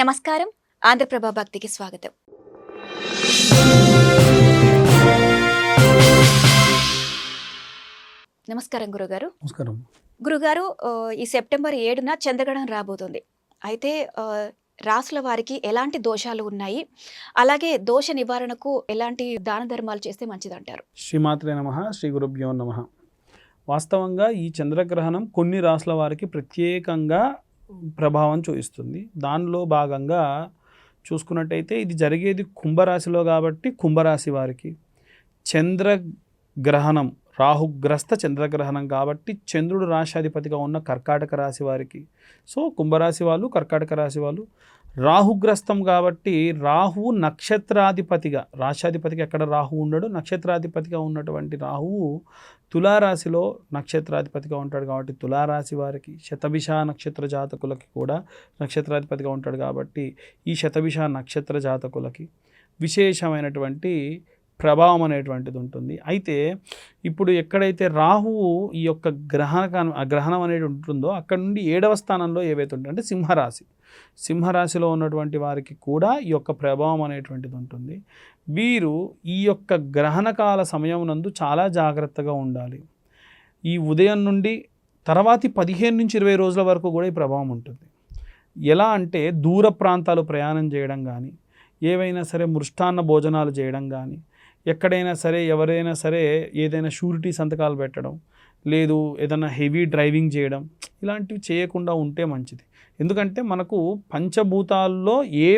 నమస్కారం. ఆంధ్రప్రభ భక్తికి స్వాగతం. నమస్కారం గురుగారు. నమస్కారం. గురుగారు ఈ సెప్టెంబర్ ఏడున చంద్రగ్రహణం రాబోతుంది. అయితే రాసుల వారికి ఎలాంటి దోషాలు ఉన్నాయి? అలాగే దోష నివారణకు ఎలాంటి దాన ధర్మాలు చేస్తే మంచిదంటారు? శ్రీమాత్రే నమ శ్రీ గురుభ్యో నమ. వాస్తవంగా ఈ చంద్రగ్రహణం కొన్ని రాసుల వారికి ప్రత్యేకంగా ప్రభావం చూపిస్తుంది. దానిలో భాగంగా చూసుకున్నట్టయితే ఇది జరిగేది కుంభరాశిలో కాబట్టి కుంభరాశి వారికి. చంద్రగ్రహణం రాహుగ్రస్త చంద్రగ్రహణం కాబట్టి చంద్రుడు రాశాధిపతిగా ఉన్న కర్కాటక రాశి వారికి. సో కుంభరాశి వాళ్ళు కర్కాటక రాశి వాళ్ళు రాహుగ్రస్తం కాబట్టి రాహువు నక్షత్రాధిపతిగా రాశాధిపతిగా ఎక్కడ రాహు ఉండడు? నక్షత్రాధిపతిగా ఉన్నటువంటి రాహువు తులారాశిలో నక్షత్రాధిపతిగా ఉంటాడు కాబట్టి తులారాశి వారికి శతభిష నక్షత్ర జాతకులకి కూడా నక్షత్రాధిపతిగా ఉంటాడు కాబట్టి ఈ శతభిష నక్షత్ర జాతకులకి విశేషమైనటువంటి ప్రభావం అనేటువంటిది ఉంటుంది. అయితే ఇప్పుడు ఎక్కడైతే రాహువు ఈ యొక్క గ్రహణ గ్రహణం అనేది ఉంటుందో అక్కడ నుండి ఏడవ స్థానంలో ఏవైతే ఉంటాయి అంటే సింహరాశి. సింహరాశిలో ఉన్నటువంటి వారికి కూడా ఈ యొక్క ప్రభావం అనేటువంటిది ఉంటుంది. వీరు ఈ యొక్క గ్రహణకాల సమయం నందు చాలా జాగ్రత్తగా ఉండాలి. ఈ ఉదయం నుండి తర్వాతి పదిహేను నుంచి ఇరవై రోజుల వరకు కూడా ఈ ప్రభావం ఉంటుంది. ఎలా అంటే దూర ప్రాంతాలు ప్రయాణం చేయడం కానీ ఏవైనా సరే మృష్టాన్న భోజనాలు చేయడం కానీ ఎక్కడైనా సరే ఎవరైనా సరే ఏదైనా షూరిటీ సంతకాలు పెట్టడం లేదు ఏదైనా హెవీ డ్రైవింగ్ చేయడం ఇలాంటివి చేయకుండా ఉంటే మంచిది. ఎందుకంటే మనకు పంచభూతాల్లో ఏ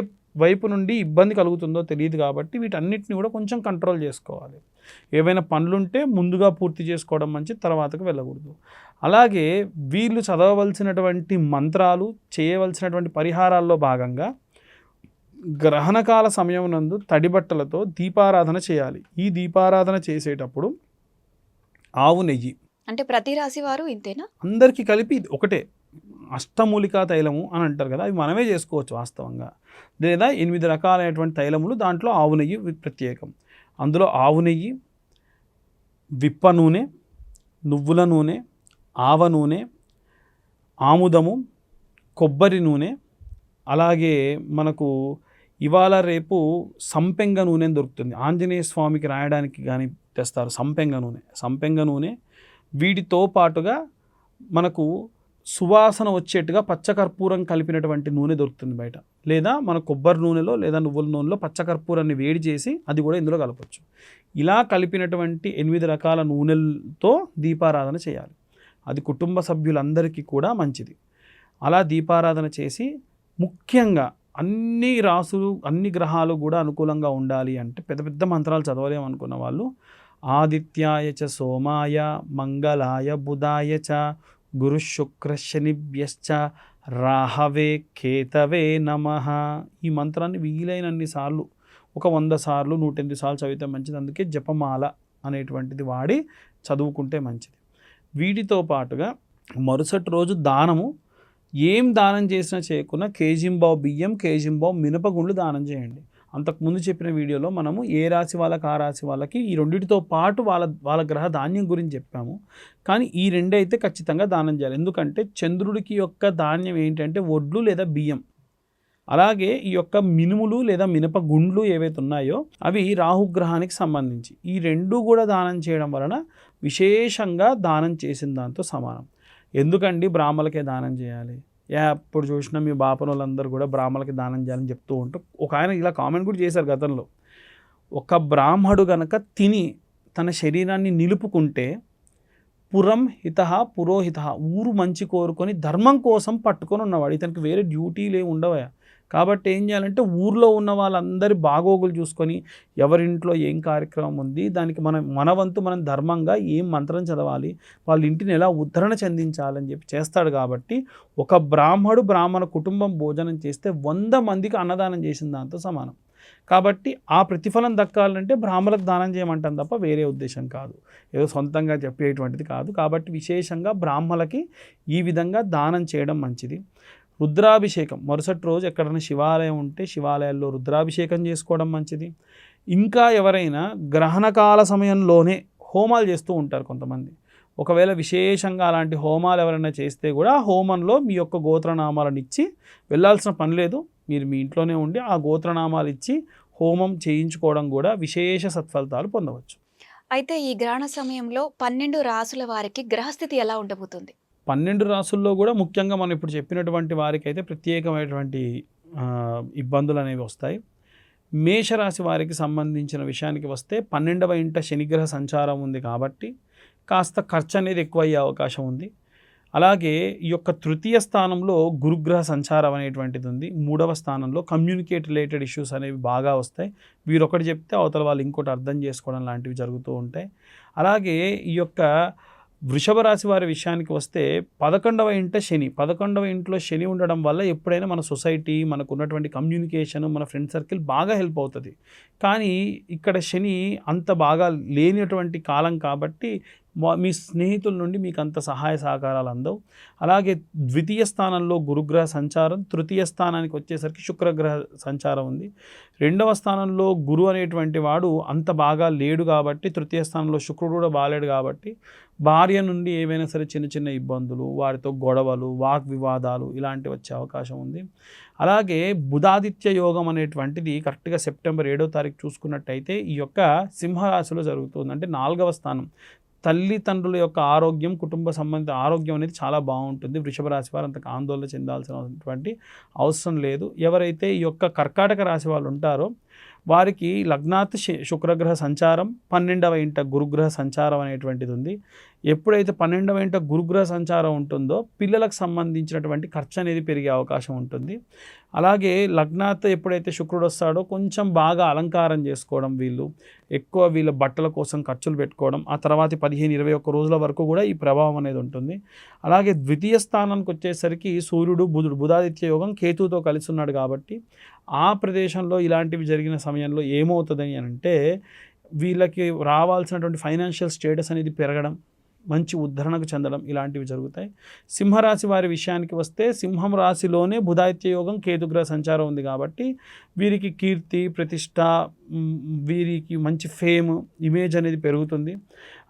వైపు నుండి ఇబ్బంది కలుగుతుందో తెలియదు కాబట్టి వీటన్నిటిని కూడా కొంచెం కంట్రోల్ చేసుకోవాలి. ఏవైనా పనులుంటే ముందుగా పూర్తి చేసుకోవడం మంచి తర్వాతకు వెళ్ళకూడదు. అలాగే వీళ్ళు చదవవలసినటువంటి మంత్రాలు చేయవలసినటువంటి పరిహారాల్లో భాగంగా గ్రహణకాల సమయం నందు తడి బట్టలతో దీపారాధన చేయాలి. ఈ దీపారాధన చేసేటప్పుడు ఆవు నెయ్యి అంటే ప్రతి రాశి వారు ఇంతేనా? అందరికీ కలిపి ఇది ఒకటే. అష్టమూలికా తైలము అని అంటారు కదా అవి మనమే చేసుకోవచ్చు వాస్తవంగా. లేదా ఎనిమిది రకాలైనటువంటి తైలములు దాంట్లో ఆవు నెయ్యి ప్రత్యేకం. అందులో ఆవు నెయ్యి విప్ప నూనె నువ్వుల నూనె ఆవ నూనె ఆముదము కొబ్బరి నూనె అలాగే మనకు ఇవాళ రేపు సంపెంగ నూనె దొరుకుతుంది. ఆంజనేయ స్వామికి రాయడానికి కానీ తెస్తారు సంపెంగ నూనె. సంపెంగ నూనె వీటితో పాటుగా మనకు సువాసన వచ్చేట్టుగా పచ్చకర్పూరం కలిపినటువంటి నూనె దొరుకుతుంది బయట. లేదా మన కొబ్బరి నూనెలో లేదా నువ్వుల నూనెలో పచ్చకర్పూరాన్ని వేడి చేసి అది కూడా ఇందులో కలపచ్చు. ఇలా కలిపినటువంటి ఎనిమిది రకాల నూనెలతో దీపారాధన చేయాలి. అది కుటుంబ సభ్యులందరికీ కూడా మంచిది. అలా దీపారాధన చేసి ముఖ్యంగా అన్ని రాసులు అన్ని గ్రహాలు కూడా అనుకూలంగా ఉండాలి అంటే పెద్ద పెద్ద మంత్రాలు చదవలేము అనుకున్న వాళ్ళు ఆదిత్యాయ చ సోమాయ మంగళాయ బుధాయ చ గురు రాహవే కేతవే నమ ఈ మంత్రాన్ని వీలైనన్ని సార్లు ఒక వంద సార్లు నూటెనిమిది సార్లు చదివితే మంచిది. అందుకే జపమాల అనేటువంటిది వాడి చదువుకుంటే మంచిది. వీటితో పాటుగా మరుసటి రోజు దానము ఏం దానం చేసినా చేయకుండా కేజింబావు బియ్యం కేజింబావు మినపగుండ్లు దానం చేయండి. అంతకుముందు చెప్పిన వీడియోలో మనము ఏ రాశి వాళ్ళకి ఆ రాశి వాళ్ళకి ఈ రెండింటితో పాటు వాళ్ళ వాళ్ళ గ్రహ ధాన్యం గురించి చెప్పాము. కానీ ఈ రెండైతే అయితే ఖచ్చితంగా దానం చేయాలి. ఎందుకంటే చంద్రుడికి యొక్క ధాన్యం ఏంటంటే వడ్లు లేదా బియ్యం. అలాగే ఈ యొక్క మినుములు లేదా మినప గుండ్లు ఏవైతే ఉన్నాయో అవి రాహుగ్రహానికి సంబంధించి ఈ రెండు కూడా దానం చేయడం వలన విశేషంగా దానం చేసిన దాంతో సమానం. ఎందుకండి బ్రాహ్మలకే దానం చేయాలి? ఎప్పుడు చూసినా మీ బాపన వాళ్ళందరూ కూడా బ్రాహ్మణులకి దానం చేయాలని చెప్తూ ఉంటూ ఒక ఆయన ఇలా కామెంట్ కూడా చేశారు గతంలో. ఒక బ్రాహ్మడు గనక తిని తన శరీరాన్ని నిలుపుకుంటే పురం హిత పురోహిత ఊరు మంచి కోరుకొని ధర్మం కోసం పట్టుకొని ఉన్నవాడు. ఇతనికి వేరే డ్యూటీలు ఏమి ఉండవయా కాబట్టి ఏం చేయాలంటే ఊర్లో ఉన్న వాళ్ళందరి బాగోగులు చూసుకొని ఎవరింట్లో ఏం కార్యక్రమం ఉంది దానికి మనం మన వంతు మనం ధర్మంగా ఏం మంత్రం చదవాలి వాళ్ళ ఇంటిని ఎలా ఉద్ధరణ చెందించాలని చెప్పి చేస్తాడు కాబట్టి ఒక బ్రాహ్మడు బ్రాహ్మణ కుటుంబం భోజనం చేస్తే వంద మందికి అన్నదానం చేసిన దాంతో సమానం. కాబట్టి ఆ ప్రతిఫలం దక్కాలంటే బ్రాహ్మణులకు దానం చేయమంటాం తప్ప వేరే ఉద్దేశం కాదు. ఏదో సొంతంగా చెప్పేటువంటిది కాదు. కాబట్టి విశేషంగా బ్రాహ్మణులకి ఈ విధంగా దానం చేయడం మంచిది. రుద్రాభిషేకం. మరుసటి రోజు ఎక్కడైనా శివాలయం ఉంటే శివాలయాల్లో రుద్రాభిషేకం చేసుకోవడం మంచిది. ఇంకా ఎవరైనా గ్రహణకాల సమయంలోనే హోమాలు చేస్తూ ఉంటారు కొంతమంది. ఒకవేళ విశేషంగా అలాంటి హోమాలు ఎవరైనా చేస్తే కూడా ఆ హోమంలో మీ యొక్క గోత్రనామాలను ఇచ్చి వెళ్ళాల్సిన పని లేదు. మీరు మీ ఇంట్లోనే ఉండి ఆ గోత్రనామాలు ఇచ్చి హోమం చేయించుకోవడం కూడా విశేష సత్ఫలితాలు పొందవచ్చు. అయితే ఈ గ్రహణ సమయంలో పన్నెండు రాసుల వారికి గ్రహస్థితి ఎలా ఉండబోతుంది? పన్నెండు రాసుల్లో కూడా ముఖ్యంగా మనం ఇప్పుడు చెప్పినటువంటి వారికి అయితే ప్రత్యేకమైనటువంటి ఇబ్బందులు అనేవి వస్తాయి. మేషరాశి వారికి సంబంధించిన విషయానికి వస్తే పన్నెండవ ఇంట శనిగ్రహ సంచారం ఉంది కాబట్టి కాస్త ఖర్చు అనేది ఎక్కువ అయ్యే అవకాశం ఉంది. అలాగే ఈ యొక్క తృతీయ స్థానంలో గురుగ్రహ సంచారం అనేటువంటిది ఉంది. మూడవ స్థానంలో కమ్యూనికేట్ రిలేటెడ్ ఇష్యూస్ అనేవి బాగా వస్తాయి. వీరు ఒకటి చెప్తే అవతల వాళ్ళు ఇంకోటి అర్థం చేసుకోవడం లాంటివి జరుగుతూ ఉంటాయి. అలాగే ఈ యొక్క వృషభ రాశి వారి విషయానికి వస్తే పదకొండవ ఇంట శని. పదకొండవ ఇంట్లో శని ఉండడం వల్ల ఎప్పుడైనా మన సొసైటీ మనకు ఉన్నటువంటి కమ్యూనికేషన్ మన ఫ్రెండ్ సర్కిల్ బాగా హెల్ప్ అవుతుంది. కానీ ఇక్కడ శని అంత బాగా లేనటువంటి కాలం కాబట్టి మీ స్నేహితుల నుండి మీకు అంత సహాయ సహకారాలు అందవు. అలాగే ద్వితీయ స్థానంలో గురుగ్రహ సంచారం తృతీయ స్థానానికి వచ్చేసరికి శుక్రగ్రహ సంచారం ఉంది. రెండవ స్థానంలో గురు అనేటువంటి వాడు అంత బాగా లేడు కాబట్టి తృతీయ స్థానంలో శుక్రుడు కూడా బాగాలేడు కాబట్టి భార్య నుండి ఏవైనా సరే చిన్న చిన్న ఇబ్బందులు వారితో గొడవలు వాగ్వివాదాలు ఇలాంటివి వచ్చే అవకాశం ఉంది. అలాగే బుధాదిత్య యోగం అనేటువంటిది కరెక్ట్గా సెప్టెంబర్ ఏడో తారీఖు చూసుకున్నట్టయితే ఈ యొక్క సింహరాశిలో జరుగుతుంది. అంటే నాలుగవ స్థానం. తల్లిదండ్రుల యొక్క ఆరోగ్యం కుటుంబ సంబంధిత ఆరోగ్యం అనేది చాలా బాగుంటుంది. వృషభ రాశి వారు అంతకు ఆందోళన చెందాల్సినటువంటి అవసరం లేదు. ఎవరైతే ఈ యొక్క కర్కాటక రాశి వాళ్ళు ఉంటారో వారికి లగ్నాత్ శ- శుక్రగ్రహ సంచారం పన్నెండవ ఇంట గురుగ్రహ సంచారం అనేటువంటిది ఉంది. ఎప్పుడైతే పన్నెండవ ఇంట గురుగ్రహ సంచారం ఉంటుందో పిల్లలకు సంబంధించినటువంటి ఖర్చు అనేది పెరిగే అవకాశం ఉంటుంది. అలాగే లగ్నాత్ ఎప్పుడైతే శుక్రుడు వస్తాడో కొంచెం బాగా అలంకారం చేసుకోవడం వీళ్ళు ఎక్కువ వీళ్ళ బట్టల కోసం ఖర్చులు పెట్టుకోవడం ఆ తర్వాత పదిహేను ఇరవై ఒక్క రోజుల వరకు కూడా ఈ ప్రభావం అనేది ఉంటుంది. అలాగే ద్వితీయ స్థానానికి వచ్చేసరికి సూర్యుడు బుధుడు బుధాదిత్య యోగం కేతుతో కలిసి ఉన్నాడు కాబట్టి ఆ ప్రదేశంలో ఇలాంటివి జరిగిన సమయంలో ఏమవుతుందని అని అంటే వీళ్ళకి రావాల్సినటువంటి ఫైనాన్షియల్ స్టేటస్ అనేది పెరగడం మంచి ఉద్ధరణకు చెందడం ఇలాంటివి జరుగుతాయి. సింహరాశి వారి విషయానికి వస్తే సింహం రాశిలోనే బుధాయిత్య యోగం కేతుగ్రహ సంచారం ఉంది కాబట్టి వీరికి కీర్తి ప్రతిష్ట వీరికి మంచి ఫేమ్ ఇమేజ్ అనేది పెరుగుతుంది.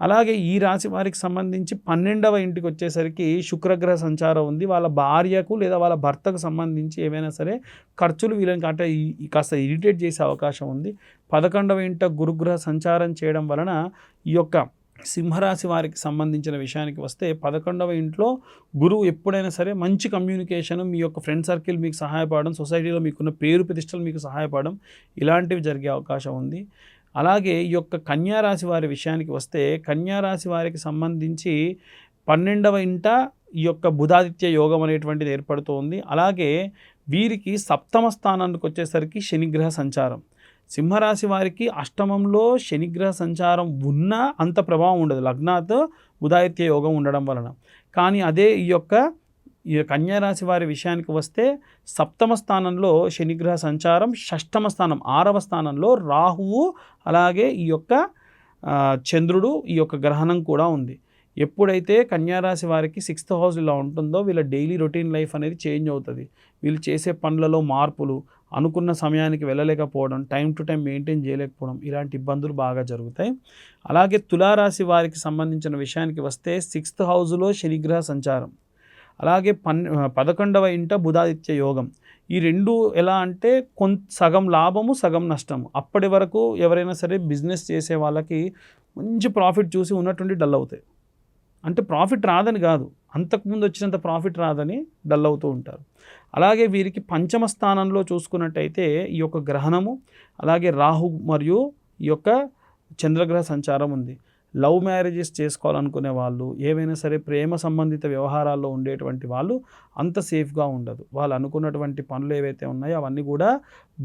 అలాగే ఈ రాశి వారికి సంబంధించి పన్నెండవ ఇంటికి వచ్చేసరికి శుక్రగ్రహ సంచారం ఉంది. వాళ్ళ భార్యకు లేదా వాళ్ళ భర్తకు సంబంధించి ఏవైనా సరే ఖర్చులు వీళ్ళని అంటే కాస్త ఇరిటేట్ చేసే అవకాశం ఉంది. పదకొండవ ఇంట గురుగ్రహ సంచారం చేయడం వలన ఈ యొక్క సింహరాశి వారికి సంబంధించిన విషయానికి వస్తే పదకొండవ ఇంట్లో గురువు ఎప్పుడైనా సరే మంచి కమ్యూనికేషన్ మీ యొక్క ఫ్రెండ్ సర్కిల్ మీకు సహాయపడడం సొసైటీలో మీకున్న పేరు ప్రతిష్టలు మీకు సహాయపడడం ఇలాంటివి జరిగే అవకాశం ఉంది. అలాగే ఈ యొక్క కన్యారాశి వారి విషయానికి వస్తే కన్యారాశి వారికి సంబంధించి పన్నెండవ ఇంట ఈ యొక్క బుధాదిత్య యోగం అనేటువంటిది ఏర్పడుతోంది. అలాగే వీరికి సప్తమ స్థానానికి వచ్చేసరికి శనిగ్రహ సంచారం. సింహరాశి వారికి అష్టమంలో శనిగ్రహ సంచారం ఉన్నా అంత ప్రభావం ఉండదు. లగ్నాత్ ఉదాయిత్య యోగం ఉండడం వలన. కానీ అదే ఈ యొక్క ఈ కన్యారాశి వారి విషయానికి వస్తే సప్తమ స్థానంలో శనిగ్రహ సంచారం షష్టమ స్థానం ఆరవ స్థానంలో రాహువు అలాగే ఈ యొక్క చంద్రుడు ఈ యొక్క గ్రహణం కూడా ఉంది. ఎప్పుడైతే కన్యారాశి వారికి సిక్స్త్ హౌస్ ఇలా ఉంటుందో వీళ్ళ డైలీ రొటీన్ లైఫ్ అనేది చేంజ్ అవుతుంది. వీళ్ళు చేసే పనులలో మార్పులు అనుకున్న సమయానికి వెళ్ళలేకపోవడం టైం టు టైం మెయింటైన్ చేయలేకపోవడం ఇలాంటి ఇబ్బందులు బాగా జరుగుతాయి. అలాగే తులారాశి వారికి సంబంధించిన విషయానికి వస్తే సిక్స్త్ హౌస్లో శనిగ్రహ సంచారం. అలాగే పన్ పదకొండవ ఇంట బుధాదిత్య యోగం. ఈ రెండు ఎలా అంటే కొంత సగం లాభము సగం నష్టము. అప్పటి వరకు ఎవరైనా సరే బిజినెస్ చేసే వాళ్ళకి మంచి ప్రాఫిట్ చూసి ఉన్నటువంటి డల్ అవుతాయి. అంటే ప్రాఫిట్ రాదని కాదు. అంతకుముందు వచ్చినంత ప్రాఫిట్ రాదని డల్ అవుతూ ఉంటారు. అలాగే వీరికి పంచమ స్థానంలో చూసుకున్నట్టయితే ఈ యొక్క గ్రహణము అలాగే రాహు మరియు ఈ యొక్క చంద్రగ్రహ సంచారం ఉంది. లవ్ మ్యారేజెస్ చేసుకోవాలనుకునే వాళ్ళు ఏవైనా సరే ప్రేమ సంబంధిత వ్యవహారాల్లో ఉండేటువంటి వాళ్ళు అంత సేఫ్గా ఉండదు. వాళ్ళు అనుకున్నటువంటి పనులు ఏవైతే ఉన్నాయో అవన్నీ కూడా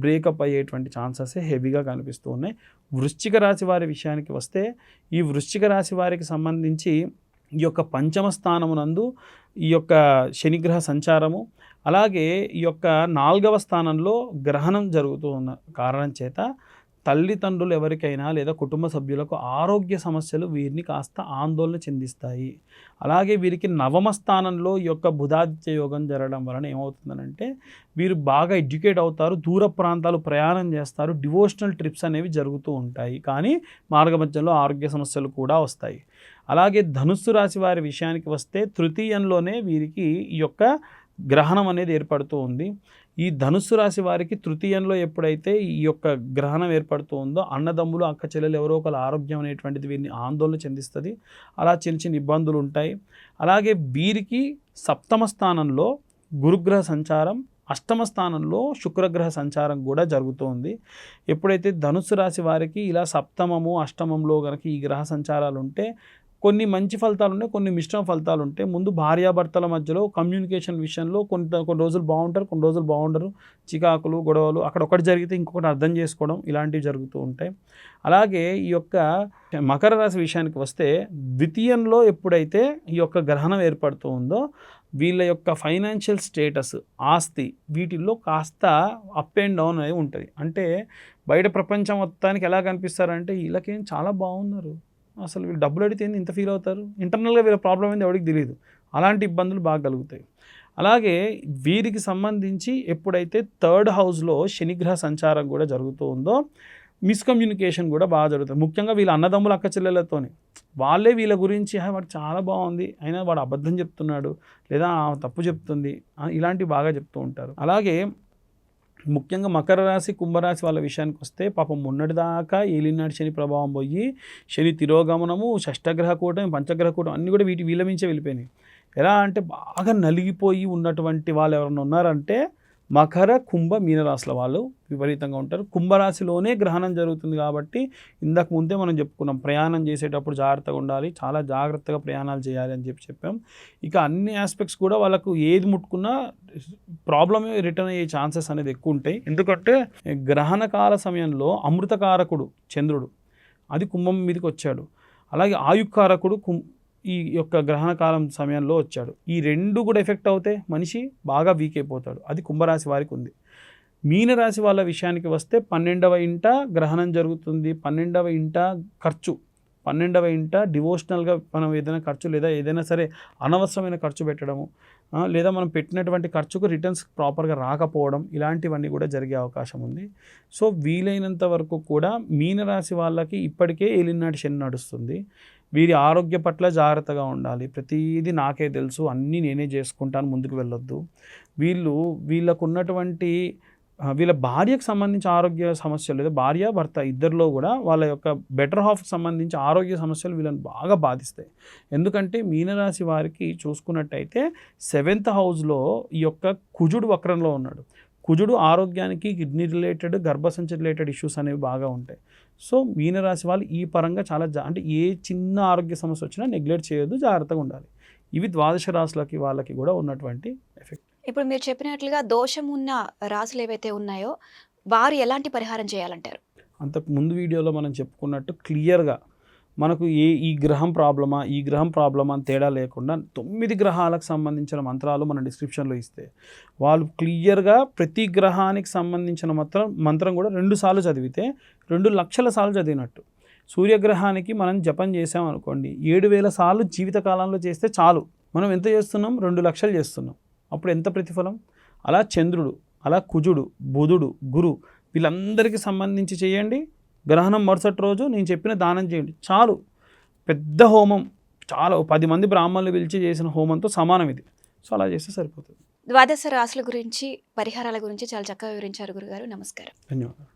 బ్రేకప్ అయ్యేటువంటి ఛాన్సెస్ హెవీగా కనిపిస్తూ ఉన్నాయి. వృశ్చిక రాశి వారి విషయానికి వస్తే ఈ వృశ్చిక రాశి వారికి సంబంధించి ఈ యొక్క పంచమ స్థానమునందు ఈ యొక్క శనిగ్రహ సంచారము అలాగే ఈ యొక్క నాలుగవ స్థానంలో గ్రహణం జరుగుతూ ఉన్న కారణం చేత తల్లిదండ్రులు ఎవరికైనా లేదా కుటుంబ సభ్యులకు ఆరోగ్య సమస్యలు వీరిని కాస్త ఆందోళన చెందిస్తాయి. అలాగే వీరికి నవమ స్థానంలో ఈ యొక్క బుధాదిత్య యోగం జరగడం వలన ఏమవుతుందనంటే వీరు బాగా ఎడ్యుకేట్ అవుతారు దూర ప్రాంతాలు ప్రయాణం చేస్తారు డివోషనల్ ట్రిప్స్ అనేవి జరుగుతూ ఉంటాయి. కానీ మార్గమధ్యంలో ఆరోగ్య సమస్యలు కూడా వస్తాయి. అలాగే ధనుస్సు రాశి వారి విషయానికి వస్తే తృతీయంలోనే వీరికి ఈ యొక్క గ్రహణం అనేది ఏర్పడుతూ ఉంది. ఈ ధనుస్సు రాశి వారికి తృతీయంలో ఎప్పుడైతే ఈ యొక్క గ్రహణం ఏర్పడుతూ ఉందో అన్నదమ్ములు అక్క చెల్లెలు ఎవరో ఒకరు ఆరోగ్యం అనేటువంటిది వీరిని ఆందోళన చెందిస్తుంది. అలా చిన్న చిన్న ఇబ్బందులు ఉంటాయి. అలాగే వీరికి సప్తమ స్థానంలో గురుగ్రహ సంచారం అష్టమ స్థానంలో శుక్రగ్రహ సంచారం కూడా జరుగుతోంది ఎప్పుడైతే ధనుస్సు రాశి వారికి ఇలా సప్తమము అష్టమంలో కనుక ఈ గ్రహ సంచారాలు ఉంటే కొన్ని మంచి ఫలితాలు ఉన్నాయి కొన్ని మిశ్రమ ఫలితాలు ఉంటాయి ముందు భార్యాభర్తల మధ్యలో కమ్యూనికేషన్ విషయంలో కొంత కొన్ని రోజులు బాగుంటారు కొన్ని రోజులు బాగుండరు. చికాకులు గొడవలు అక్కడ ఒకటి జరిగితే ఇంకొకటి అర్థం చేసుకోవడం ఇలాంటివి జరుగుతూ ఉంటాయి. అలాగే ఈ యొక్క మకర రాశి విషయానికి వస్తే ద్వితీయంలో ఎప్పుడైతే ఈ యొక్క గ్రహణం ఏర్పడుతూ ఉందో వీళ్ళ యొక్క ఫైనాన్షియల్ స్టేటస్ ఆస్తి వీటిల్లో కాస్త అప్ అండ్ డౌన్ అనేది ఉంటుంది. అంటే బయట ప్రపంచం మొత్తానికి ఎలా కనిపిస్తారంటే వీళ్ళకేం చాలా బాగున్నారు. అసలు వీళ్ళు డబ్బులు అడిగితే ఇంత ఫీల్ అవుతారు? ఇంటర్నల్గా వీళ్ళ ప్రాబ్లం ఏంది ఎవరికి తెలియదు అలాంటి ఇబ్బందులు బాగా కలుగుతాయి. అలాగే వీరికి సంబంధించి ఎప్పుడైతే థర్డ్ హౌస్లో శనిగ్రహ సంచారం కూడా జరుగుతూ ఉందో మిస్కమ్యూనికేషన్ కూడా బాగా జరుగుతుంది. ముఖ్యంగా వీళ్ళ అన్నదమ్ముల అక్క చెల్లెలతోని వాళ్ళే వీళ్ళ గురించి వాడు చాలా బాగుంది. అయినా వాడు అబద్ధం చెప్తున్నాడు. లేదా తప్పు చెప్తుంది. ఇలాంటివి బాగా చెప్తూ ఉంటారు. అలాగే ముఖ్యంగా మకర రాశి కుంభరాశి వాళ్ళ విషయానికి వస్తే పాపం మొన్నటిదాకా ఏలినాడు శని ప్రభావం పోయి శని తిరోగమనము షష్టగ్రహ కూటమి పంచగ్రహ కూటమి అన్నీ కూడా వీటి వీళ్ళ వెళ్ళిపోయినాయి. ఎలా అంటే బాగా నలిగిపోయి ఉన్నటువంటి వాళ్ళు ఎవరైనా ఉన్నారంటే మకర కుంభ మీనరాశుల వాళ్ళు. విపరీతంగా ఉంటారు. కుంభరాశిలోనే గ్రహణం జరుగుతుంది కాబట్టి ఇందాక ముందే మనం చెప్పుకున్నాం ప్రయాణం చేసేటప్పుడు జాగ్రత్తగా ఉండాలి చాలా జాగ్రత్తగా ప్రయాణాలు చేయాలి అని చెప్పి చెప్పాం. ఇక అన్ని ఆస్పెక్ట్స్ కూడా వాళ్ళకు ఏది ముట్టుకున్నా ప్రాబ్లమే రిటర్న్ అయ్యే ఛాన్సెస్ అనేది ఎక్కువ ఉంటాయి. ఎందుకంటే గ్రహణ కాల సమయంలో అమృతకారకుడు చంద్రుడు అది కుంభం మీదకి వచ్చాడు. అలాగే ఆయుకారకుడు కుం ఈ యొక్క గ్రహణ కాలం సమయంలో వచ్చాడు. ఈ రెండు కూడా ఎఫెక్ట్ అవుతే మనిషి బాగా వీక్ అయిపోతాడు. అది కుంభరాశి వారికి ఉంది. మీనరాశి వాళ్ళ విషయానికి వస్తే పన్నెండవ ఇంట గ్రహణం జరుగుతుంది. పన్నెండవ ఇంట ఖర్చు. పన్నెండవ ఇంట డివోషనల్గా మనం ఏదైనా ఖర్చు లేదా ఏదైనా సరే అనవసరమైన ఖర్చు పెట్టడము లేదా మనం పెట్టినటువంటి ఖర్చుకు రిటర్న్స్ ప్రాపర్గా రాకపోవడం ఇలాంటివన్నీ కూడా జరిగే అవకాశం ఉంది. సో వీలైనంత వరకు కూడా మీనరాశి వాళ్ళకి ఇప్పటికే ఏలినాటి శని నడుస్తుంది. వీరి ఆరోగ్య పట్ల జాగ్రత్తగా ఉండాలి. ప్రతిదీ నాకే తెలుసు. అన్నీ నేనే చేసుకుంటాను. ముందుకు వెళ్ళొద్దు. వీళ్ళు వీళ్ళకు ఉన్నటువంటి వీళ్ళ భార్యకు సంబంధించి ఆరోగ్య సమస్యలు లేదా భార్య భర్త ఇద్దరిలో కూడా వాళ్ళ యొక్క బెటర్ హాఫ్కి సంబంధించి ఆరోగ్య సమస్యలు వీళ్ళని బాగా బాధిస్తాయి. ఎందుకంటే మీనరాశి వారికి చూసుకున్నట్టయితే సెవెంత్ హౌస్లో ఈ యొక్క కుజుడు వక్రంలో ఉన్నాడు. కుజుడు ఆరోగ్యానికి కిడ్నీ రిలేటెడ్ గర్భసంచి రిలేటెడ్ ఇష్యూస్ అనేవి బాగా ఉంటాయి. సో మీనరాశి వాళ్ళు ఈ పరంగా చాలా జా అంటే ఏ చిన్న ఆరోగ్య సమస్య వచ్చినా నెగ్లెక్ట్ చేయొద్దు జాగ్రత్తగా ఉండాలి. ఇవి ద్వాదశ రాశులకి వాళ్ళకి కూడా ఉన్నటువంటి ఎఫెక్ట్ ఇప్పుడు మీరు చెప్పినట్లుగా దోషం ఉన్న రాసులు ఏవైతే ఉన్నాయో వారు ఎలాంటి పరిహారం చేయాలంటారు? అంతకు ముందు వీడియోలో మనం చెప్పుకున్నట్టు క్లియర్గా మనకు ఏ ఈ గ్రహం ప్రాబ్లమా ఈ గ్రహం ప్రాబ్లమా అని తేడా లేకుండా తొమ్మిది గ్రహాలకు సంబంధించిన మంత్రాలు మన డిస్క్రిప్షన్లో ఇస్తే వాళ్ళు క్లియర్గా ప్రతి గ్రహానికి సంబంధించిన మంత్రం మంత్రం కూడా రెండు సార్లు చదివితే రెండు లక్షల సార్లు చదివినట్టు. సూర్యగ్రహానికి మనం జపం చేసామనుకోండి ఏడు వేల సార్లు జీవితకాలంలో చేస్తే చాలు. మనం ఎంత చేస్తున్నాం? రెండు లక్షలు చేస్తున్నాం. అప్పుడు ఎంత ప్రతిఫలం? అలా చంద్రుడు అలా కుజుడు బుధుడు గురు వీళ్ళందరికీ సంబంధించి చేయండి. గ్రహణం మరుసటి రోజు నేను చెప్పిన దానం చేయండి. చాలు. పెద్ద హోమం. చాలా పది మంది బ్రాహ్మణులు పిలిచి చేసిన హోమంతో సమానం ఇది. సో అలా చేస్తే సరిపోతుంది. ద్వాదశ రాసుల గురించి పరిహారాల గురించి చాలా చక్కగా వివరించారు గురుగారు. నమస్కారం. ధన్యవాదాలు.